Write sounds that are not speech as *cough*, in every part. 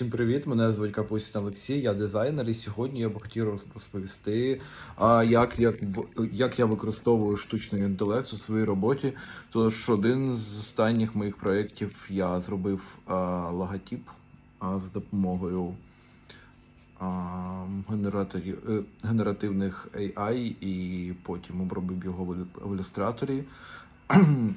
Всім привіт! Мене звуть Капустін Олексій, я дизайнер, і сьогодні я б хотів розповісти, як, як, як я використовую штучний інтелект у своїй роботі. Тож один з останніх моїх проєктів я зробив а, логотип а, з допомогою а, генераторів, е, генеративних AI, і потім обробив його в в ілюстраторі.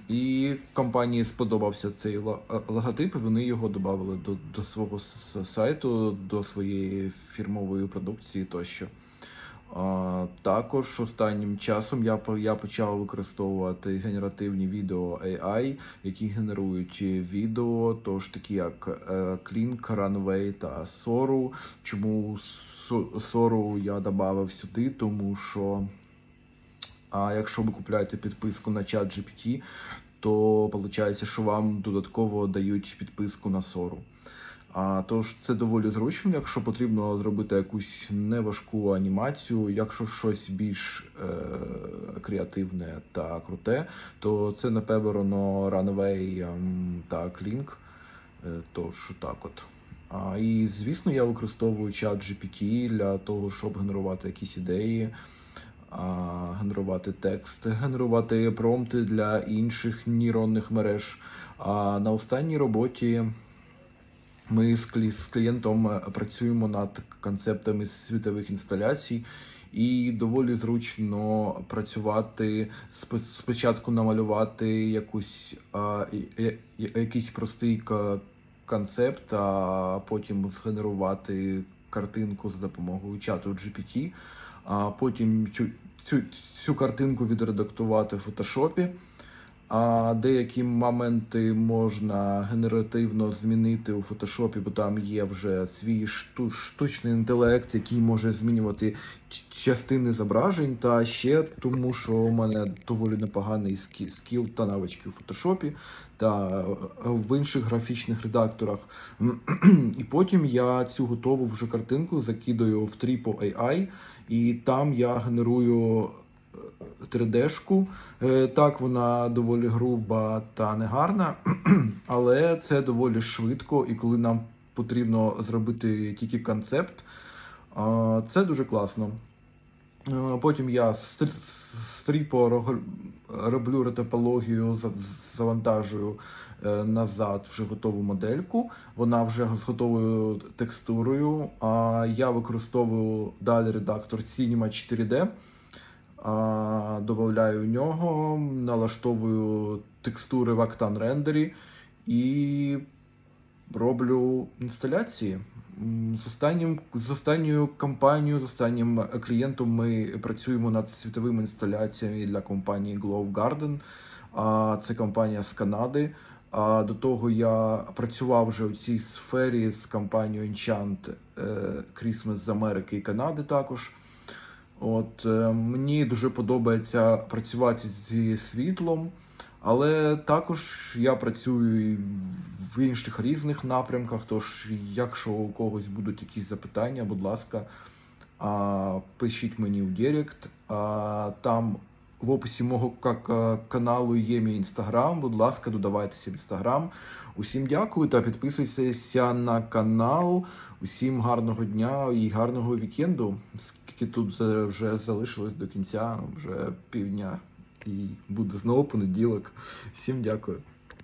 І компанії сподобався цей е, логотип, вони його додали до, до свого сайту, до своєї фірмової продукції тощо. А, також останнім часом я, я почав використовувати генеративні відео AI, які генерують відео, тож такі як е, Clink, Runway та Soru. Чому Со- Soru я додав сюди? Тому що а якщо ви купуєте підписку на чат GPT, то виходить, що вам додатково дають підписку на Сору. А тож це доволі зручно, якщо потрібно зробити якусь неважку анімацію, якщо щось більш е, креативне та круте, то це напевно Runway ем, та Clink. Е, Тож так от. А, і звісно, я використовую чат GPT для того, щоб генерувати якісь ідеї, генерувати текст, генерувати промпти для інших нейронних мереж. А на останній роботі ми з, клієнтом працюємо над концептами світових інсталяцій. І доволі зручно працювати спочатку намалювати якусь а, якийсь простий концепт, а потім згенерувати картинку за допомогою чату GPT, а потім цю, цю, цю картинку відредактувати в фотошопі. А деякі моменти можна генеративно змінити у фотошопі, бо там є вже свій шту, штучний інтелект, який може змінювати частини зображень. Та ще тому, що у мене доволі непоганий скі- скіл та навички у фотошопі та е, в інших графічних редакторах. *clears throat* І потім я цю готову вже картинку закидаю в Tripo AI, і там я генерую 3D-шку. Е, Так, вона доволі груба та негарна, *clears throat* але це доволі швидко, і коли нам потрібно зробити тільки концепт, це дуже класно. Е, Потім я з стрі- з Тріпо рог- роблю ретопологію, завантажую е, назад вже готову модельку. Вона вже з готовою текстурою. А я використовую далі редактор Cinema 4D. Добавляю в нього, налаштовую текстури в Octane рендері і роблю інсталяції. З, останнім, з останньою компанією, з останнім е, клієнтом ми працюємо над світовими інсталяціями для компанії Glow Garden. Це компанія з Канади. А до того я працював вже у цій сфері з компанією Enchant е, Christmas з Америки і Канади також. От е, мені дуже подобається працювати зі світлом, але також я працюю в інших різних напрямках. Тож, якщо у когось будуть якісь запитання, будь ласка, пишіть мені в Директ. Там в описі мого ка- ка- каналу є мій інстаграм. Будь ласка, додавайтеся в інстаграм. Усім дякую та підписуйтеся на канал. Усім гарного дня і гарного вікенду. Скільки тут вже залишилось до кінця, вже півдня. І буде знову понеділок. Всім дякую.